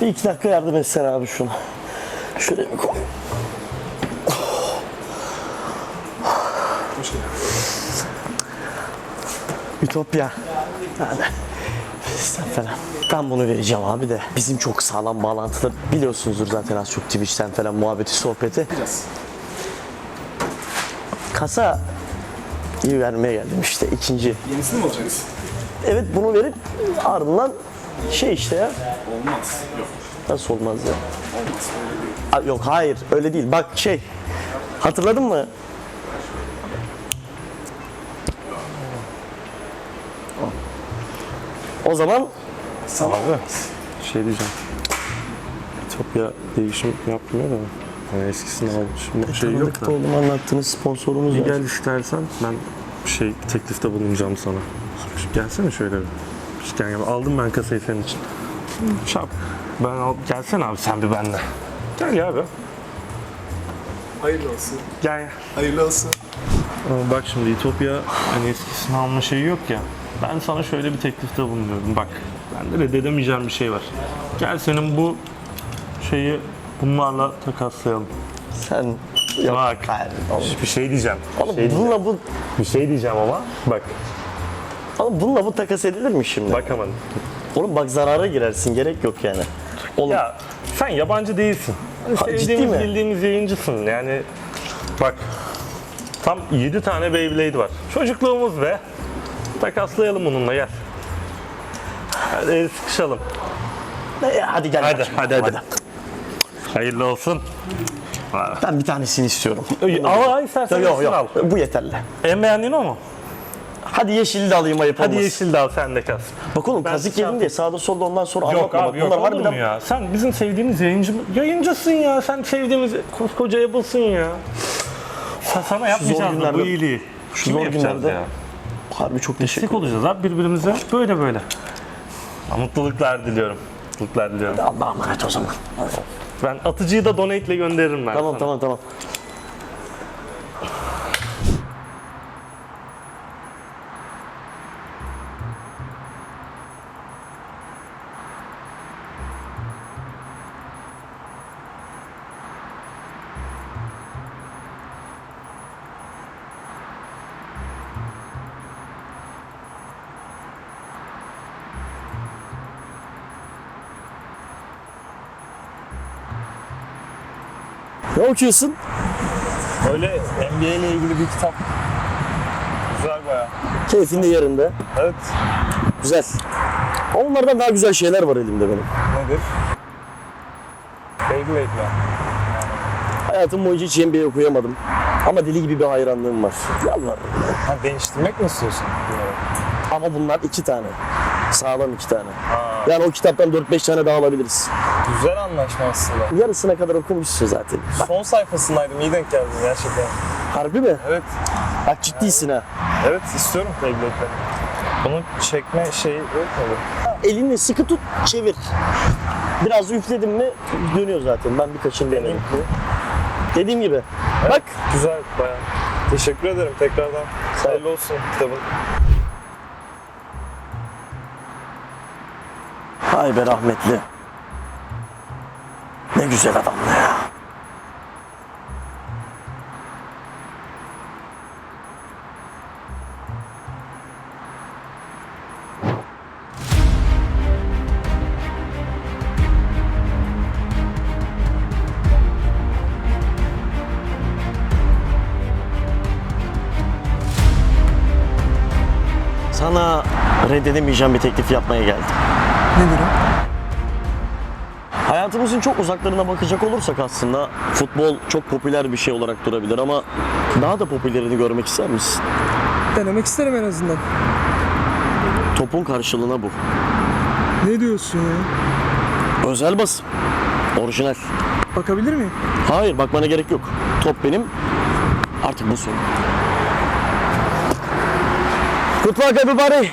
Bir iki dakika yardım etsen abi şunu. Şuraya bir koy. Ütopya. Sen falan. Ben bunu vereceğim abi de. Bizim çok sağlam bağlantılı biliyorsunuzdur zaten az çok Twitch'ten falan muhabbeti sohbeti. Biraz. Kasa iyi vermeye geldim işte ikinci. Yenisini mi alacaksın? Evet bunu verip ardından şey işte ya. Olmaz. Yok. Nasıl olmaz ya? Olmaz. Öyle değil. Aa, Yok hayır öyle değil. Bak şey hatırladın mı? O zaman Abi şey diyeceğim. Etopya değişim yapmıyor da hani eskisini almış. Şey yok da. oğlum anlattığınız sponsorumuz Bir var. gel istersen ben bir şey teklifte bulunacağım sana. Gelsene şöyle bir. Gel, gel. Aldım ben kasayı senin için. Şap. Ben al. Gelsene abi sen bir benimle. Gel ya abi. Hayırlı olsun. Gel ya. Hayırlı olsun. Ama bak şimdi Ütopya hani eskisini alma şeyi yok ya. Ben sana şöyle bir teklifte bulunuyorum. Bak bende reddedemeyeceğim bir şey var. Gel senin bu şeyi bunlarla takaslayalım. Sen yok. Bak. Hayır, oğlum. Bir şey diyeceğim. Oğlum şey diyeceğim. bununla bu Bir şey diyeceğim ama bak. Oğlum bununla bu takas edilir mi şimdi? Bak hemen. Oğlum bak zarara girersin gerek yok yani. Oğlum Ya sen yabancı değilsin. Ha, ciddi mi? bildiğimiz yayıncısın. Yani bak tam 7 tane Beyblade var. Çocukluğumuz be. Takaslayalım bununla gel. Hadi el sıkışalım. e, hadi gel. Hadi, hadi, hadi. Hayırlı olsun. Ben bir tanesini istiyorum. Al istersen Yok yok al. yok. Bu yeterli. En beğendiğin o mu? Hadi yeşili de alayım ayıp Hadi olmasın. yeşil de al sen de kas. Bak oğlum Ben kazık yedim diye sağda solda ondan sonra Yok anlatma. abi bak. yok Bunlar olur harbiden mu ya? Sen bizim sevdiğimiz yayıncı, yayıncısın ya. Sen sevdiğimiz koskoca yapılsın ya. Sa- Sana yapmayacağız bu günlerde- iyiliği? şu zor günlerde harbi çok teşekkür Destek olacağız abi birbirimize. Böyle böyle. Mutluluklar diliyorum. Mutluluklar diliyorum. Allah'a emanet o zaman. Ben atıcıyı da donate ile gönderirim ben Tamam sana. tamam tamam. Ne okuyorsun? Öyle NBA ile ilgili bir kitap. Güzel baya. Keyfin de yerinde. Evet. Güzel. Onlardan daha güzel şeyler var elimde benim. Nedir? Beyblade mi? Hayatım boyunca hiç NBA okuyamadım. Ama deli gibi bir hayranlığım var. Yalvarırım. Ha, değiştirmek mi istiyorsun? Ama bunlar iki tane. Sağlam iki tane. Yani o kitaptan 4-5 tane daha alabiliriz. Güzel anlaşma aslında. Yarısına kadar okumuşsun zaten. Bak, Son sayfasındaydım. iyi denk geldin gerçekten. harbi mi? Evet. Bak ciddisin ha. Evet istiyorum Beyblade'leri. Bunu çekme şeyi yok mu? Elini sıkı tut, çevir. Biraz üfledin mi dönüyor zaten. Ben birkaçını denedim. Dediğim gibi. Bak. Güzel bayağı. Teşekkür ederim tekrardan. Hayırlı olsun kitabın. Hay be rahmetli. Ne güzel adamdı ya. Sana reddedemeyeceğim bir teklif yapmaya geldim. Nedir o? Hayatımızın çok uzaklarına bakacak olursak aslında futbol çok popüler bir şey olarak durabilir ama daha da popülerini görmek ister misin? Denemek isterim en azından. Topun karşılığına bu. Ne diyorsun ya? Özel basım. Orijinal. Bakabilir miyim? Hayır bakmana gerek yok. Top benim. Artık bu son. Good luck everybody.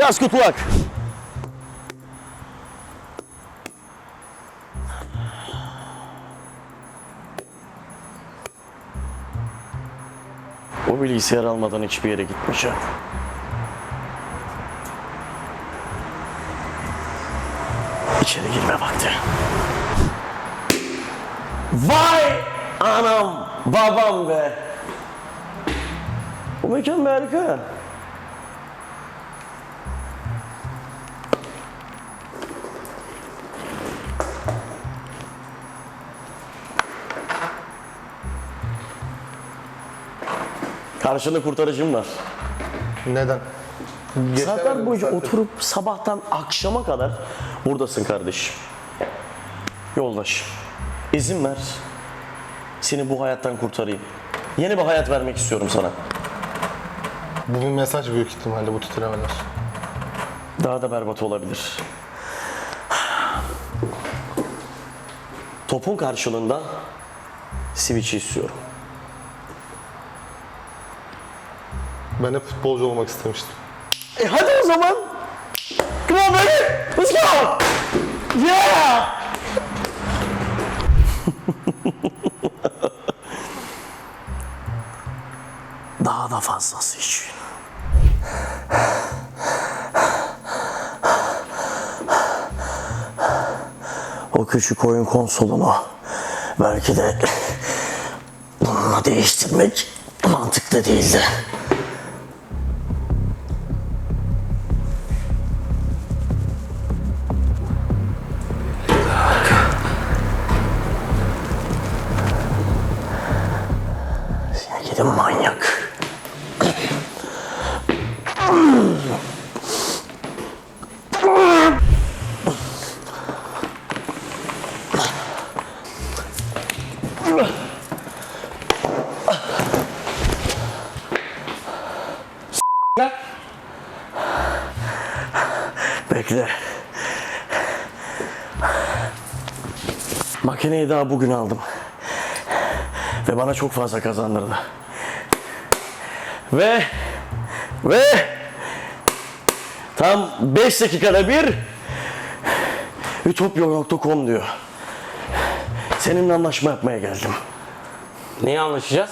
Just good luck. O bilgisayar almadan hiçbir yere gitmeyeceğim. İçeri girme vakti. Vay anam babam be. Bu mekan harika. Karşında kurtarıcım var. Neden? Saatler boyunca oturup sabahtan akşama kadar buradasın kardeşim. Yoldaş, izin ver. Seni bu hayattan kurtarayım. Yeni bir hayat vermek istiyorum sana. Bu bir mesaj büyük ihtimalle bu titremeler. Daha da berbat olabilir. Topun karşılığında switch'i istiyorum. Ben hep futbolcu olmak istemiştim. E hadi o zaman. Come on baby. Let's go. Yeah. Daha da fazlası için. O küçük oyun konsolunu belki de bununla değiştirmek mantıklı değildi. Makineyi daha bugün aldım. Ve bana çok fazla kazandırdı. Ve ve tam 5 dakikada bir Ütopya.com diyor. Seninle anlaşma yapmaya geldim. Neyi anlaşacağız?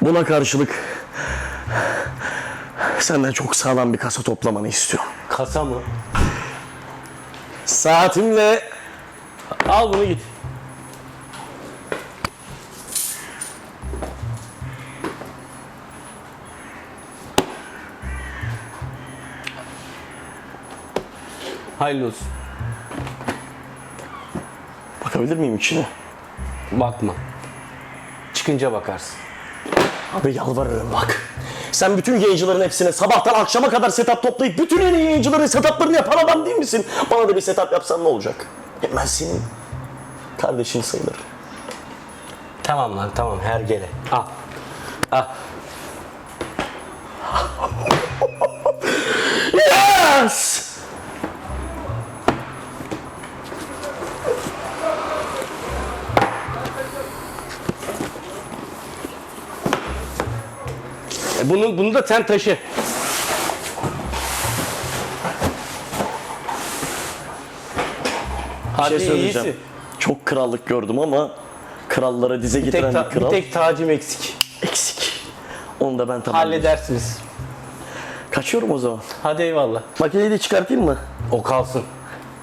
Buna karşılık senden çok sağlam bir kasa toplamanı istiyorum. Kasa mı? Saatimle Al bunu git. Hayırlı olsun. bakabilir miyim içine? Bakma. Çıkınca bakarsın. Abi yalvarırım bak. Sen bütün yayıncıların hepsine sabahtan akşama kadar setup toplayıp bütün en iyi yayıncıların setuplarını yapan adam değil misin? Bana da bir setup yapsan ne olacak? Ben senin kardeşin sayılırım. Tamam lan tamam her gele. Al. Al. Yes! E bunu, bunu da sen taşı. Hadi şey söyleyeceğim. iyisin. Çok krallık gördüm ama krallara dize Bir getiren tek, bir, ta- bir kral tek tacım eksik. eksik. Onu da ben tamamlayayım. Halledersiniz. Kaçıyorum o zaman. Hadi eyvallah. Makineyi de çıkartayım mı? O kalsın.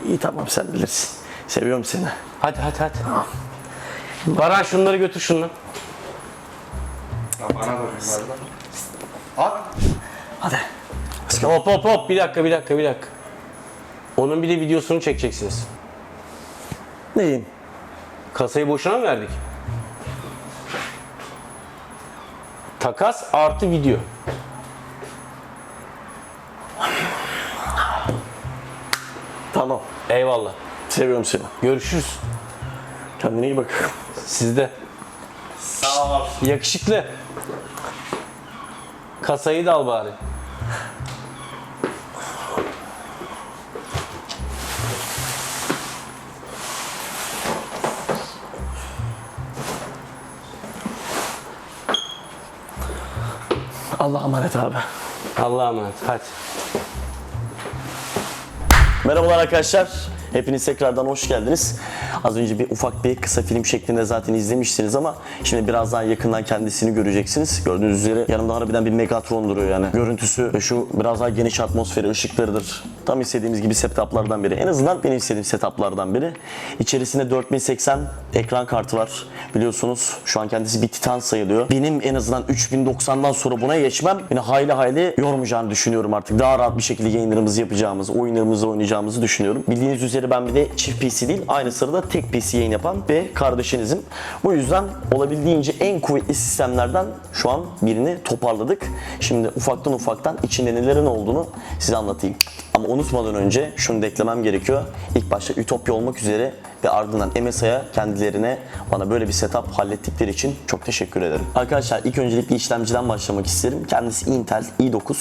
İyi tamam sen bilirsin. Seviyorum seni. Hadi hadi hadi. Baran şunları götür şunu. Hadi. Hop hop hop bir dakika bir dakika bir dakika. Onun bir de videosunu çekeceksiniz. Neyim? Kasayı boşuna mı verdik? Takas artı video. Tamam. Eyvallah. Seviyorum seni. Görüşürüz. Kendine iyi bak. Sizde. Sağ ol. Yakışıklı. Kasayı da al bari. Allah'a emanet abi. Allah'a emanet. Hadi. Merhabalar arkadaşlar. Hepiniz tekrardan hoş geldiniz. Az önce bir ufak bir kısa film şeklinde zaten izlemiştiniz ama şimdi biraz daha yakından kendisini göreceksiniz. Gördüğünüz üzere yanımda harbiden bir Megatron duruyor yani. Görüntüsü ve şu biraz daha geniş atmosferi, ışıklarıdır. Tam istediğimiz gibi setuplardan biri. En azından benim istediğim setuplardan biri. İçerisinde 4080 ekran kartı var. Biliyorsunuz şu an kendisi bir titan sayılıyor. Benim en azından 3090'dan sonra buna geçmem beni hayli hayli yormayacağını düşünüyorum artık. Daha rahat bir şekilde yayınlarımızı yapacağımızı, oyunlarımızı oynayacağımızı düşünüyorum. Bildiğiniz üzere ben bir de çift PC değil, aynı sırada tek PC yayın yapan ve kardeşinizim. Bu yüzden olabildiğince en kuvvetli sistemlerden şu an birini toparladık. Şimdi ufaktan ufaktan içinde nelerin olduğunu size anlatayım. Ama unutmadan önce şunu da eklemem gerekiyor. İlk başta Ütopya olmak üzere ve ardından MSI'ya kendilerine bana böyle bir setup hallettikleri için çok teşekkür ederim. Arkadaşlar ilk öncelikle işlemciden başlamak isterim. Kendisi Intel i9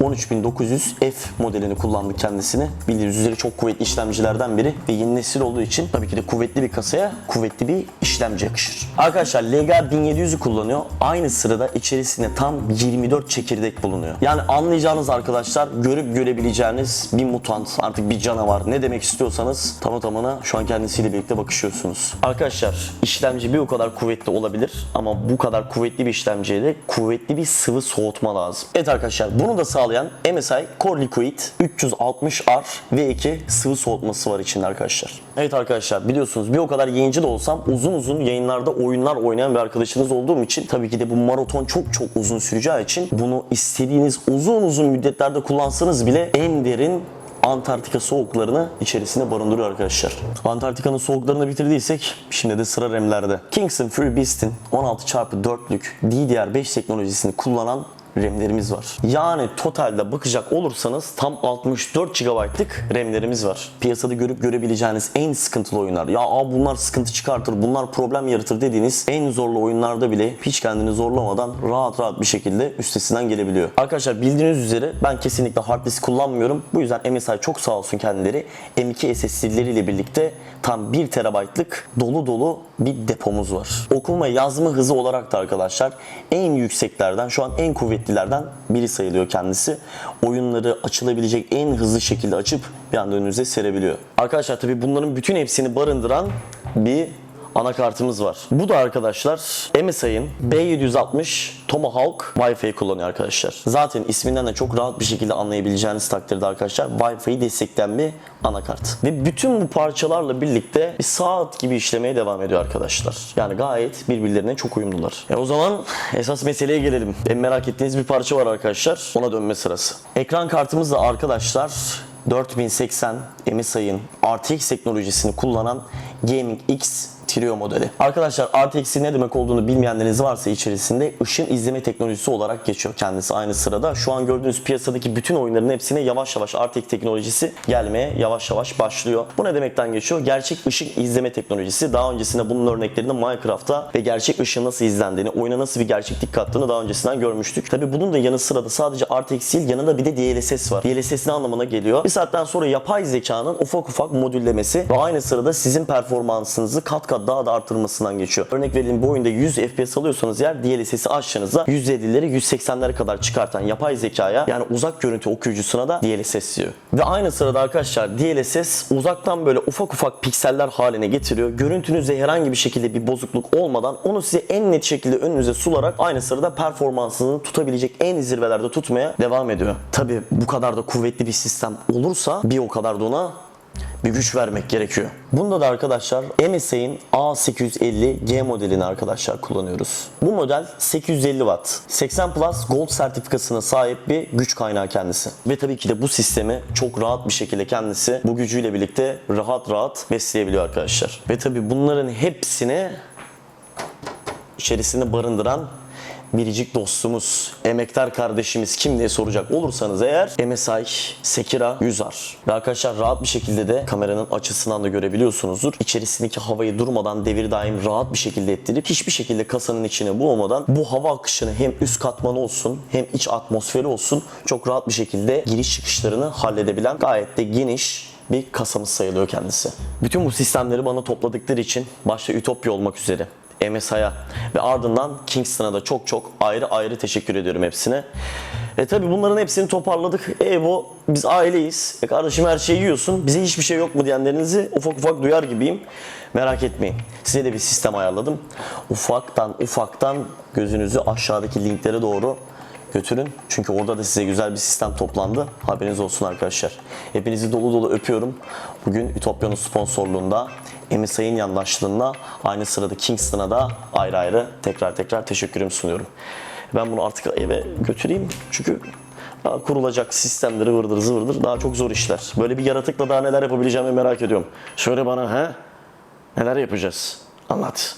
13900F modelini kullandık kendisini. Bildiğiniz üzere çok kuvvetli işlemcilerden biri ve yeni nesil olduğu için tabii ki de kuvvetli bir kasaya kuvvetli bir işlemci yakışır. Arkadaşlar LGA 1700'ü kullanıyor. Aynı sırada içerisinde tam 24 çekirdek bulunuyor. Yani anlayacağınız arkadaşlar görüp görebileceğiniz bir mutant artık bir canavar ne demek istiyorsanız tamı tamına şu an kendisiyle birlikte bakışıyorsunuz. Arkadaşlar işlemci bir o kadar kuvvetli olabilir ama bu kadar kuvvetli bir işlemciye de kuvvetli bir sıvı soğutma lazım. Evet arkadaşlar bunu da sağlayan MSI Core Liquid 360R V2 sıvı soğutması var içinde arkadaşlar. Evet arkadaşlar biliyorsunuz bir o kadar yayıncı da olsam uzun uzun yayınlarda oyunlar oynayan bir arkadaşınız olduğum için tabii ki de bu maraton çok çok uzun süreceği için bunu istediğiniz uzun uzun müddetlerde kullansanız bile en derin Antarktika soğuklarını içerisinde barındırıyor arkadaşlar. Antarktika'nın soğuklarını bitirdiysek şimdi de sıra RAM'lerde. Kingston Fury Beast'in 16x4'lük DDR5 teknolojisini kullanan RAM'lerimiz var. Yani totalde bakacak olursanız tam 64 GB'lık RAM'lerimiz var. Piyasada görüp görebileceğiniz en sıkıntılı oyunlar. Ya abi bunlar sıkıntı çıkartır, bunlar problem yaratır dediğiniz en zorlu oyunlarda bile hiç kendini zorlamadan rahat rahat bir şekilde üstesinden gelebiliyor. Arkadaşlar bildiğiniz üzere ben kesinlikle hard disk kullanmıyorum. Bu yüzden MSI çok sağ olsun kendileri M2 SSD'leriyle birlikte tam 1 TB'lık dolu dolu bir depomuz var. Okuma yazma hızı olarak da arkadaşlar en yükseklerden şu an en kuvvetlilerden biri sayılıyor kendisi. Oyunları açılabilecek en hızlı şekilde açıp bir anda önünüze serebiliyor. Arkadaşlar tabi bunların bütün hepsini barındıran bir anakartımız var. Bu da arkadaşlar MSI'ın B760 Tomahawk Wi-Fi kullanıyor arkadaşlar. Zaten isminden de çok rahat bir şekilde anlayabileceğiniz takdirde arkadaşlar Wi-Fi destekleyen bir anakart. Ve bütün bu parçalarla birlikte bir saat gibi işlemeye devam ediyor arkadaşlar. Yani gayet birbirlerine çok uyumlular. E o zaman esas meseleye gelelim. En merak ettiğiniz bir parça var arkadaşlar. Ona dönme sırası. Ekran kartımız da arkadaşlar 4080 MSI'ın RTX teknolojisini kullanan Gaming X Trio modeli. Arkadaşlar RTX'in ne demek olduğunu bilmeyenleriniz varsa içerisinde ışın izleme teknolojisi olarak geçiyor kendisi aynı sırada. Şu an gördüğünüz piyasadaki bütün oyunların hepsine yavaş yavaş RTX teknolojisi gelmeye yavaş yavaş başlıyor. Bu ne demekten geçiyor? Gerçek ışık izleme teknolojisi. Daha öncesinde bunun örneklerini Minecraft'ta ve gerçek ışığın nasıl izlendiğini, oyuna nasıl bir gerçeklik kattığını daha öncesinden görmüştük. Tabi bunun da yanı sırada sadece RTX değil yanında bir de DLSS var. DLSS ne anlamına geliyor? Bir saatten sonra yapay zekanın ufak ufak modüllemesi ve aynı sırada sizin performansınızı kat kat daha da artırmasından geçiyor. Örnek verelim bu oyunda 100 FPS alıyorsanız eğer DLSS'i açtığınızda 150'leri 180'lere kadar çıkartan yapay zekaya yani uzak görüntü okuyucusuna da DLSS diyor. Ve aynı sırada arkadaşlar DLSS uzaktan böyle ufak ufak pikseller haline getiriyor. Görüntünüzde herhangi bir şekilde bir bozukluk olmadan onu size en net şekilde önünüze sularak aynı sırada performansını tutabilecek en zirvelerde tutmaya devam ediyor. Tabi bu kadar da kuvvetli bir sistem olursa bir o kadar da ona bir güç vermek gerekiyor. Bunda da arkadaşlar MSI'nin A850G modelini arkadaşlar kullanıyoruz. Bu model 850 Watt, 80 Plus Gold sertifikasına sahip bir güç kaynağı kendisi. Ve tabii ki de bu sistemi çok rahat bir şekilde kendisi bu gücüyle birlikte rahat rahat besleyebiliyor arkadaşlar. Ve tabii bunların hepsini içerisinde barındıran biricik dostumuz, emektar kardeşimiz kim diye soracak olursanız eğer MSI Sekira 100R. Ve arkadaşlar rahat bir şekilde de kameranın açısından da görebiliyorsunuzdur. İçerisindeki havayı durmadan devir daim rahat bir şekilde ettirip hiçbir şekilde kasanın içine boğmadan bu hava akışını hem üst katmanı olsun hem iç atmosferi olsun çok rahat bir şekilde giriş çıkışlarını halledebilen gayet de geniş bir kasamız sayılıyor kendisi. Bütün bu sistemleri bana topladıkları için başta Ütopya olmak üzere MSI'ya ve ardından Kingston'a da çok çok ayrı ayrı teşekkür ediyorum hepsine. E tabi bunların hepsini toparladık. E bu biz aileyiz. E kardeşim her şeyi yiyorsun. Bize hiçbir şey yok mu diyenlerinizi ufak ufak duyar gibiyim. Merak etmeyin. Size de bir sistem ayarladım. Ufaktan ufaktan gözünüzü aşağıdaki linklere doğru götürün. Çünkü orada da size güzel bir sistem toplandı. Haberiniz olsun arkadaşlar. Hepinizi dolu dolu öpüyorum. Bugün Ütopya'nın sponsorluğunda MSI'nin yandaşlığında aynı sırada Kingston'a da ayrı ayrı tekrar tekrar teşekkürümü sunuyorum. Ben bunu artık eve götüreyim. Çünkü daha kurulacak sistemleri vırdır zıvırdır daha çok zor işler. Böyle bir yaratıkla daha neler yapabileceğimi merak ediyorum. Şöyle bana he? Neler yapacağız? Anlat.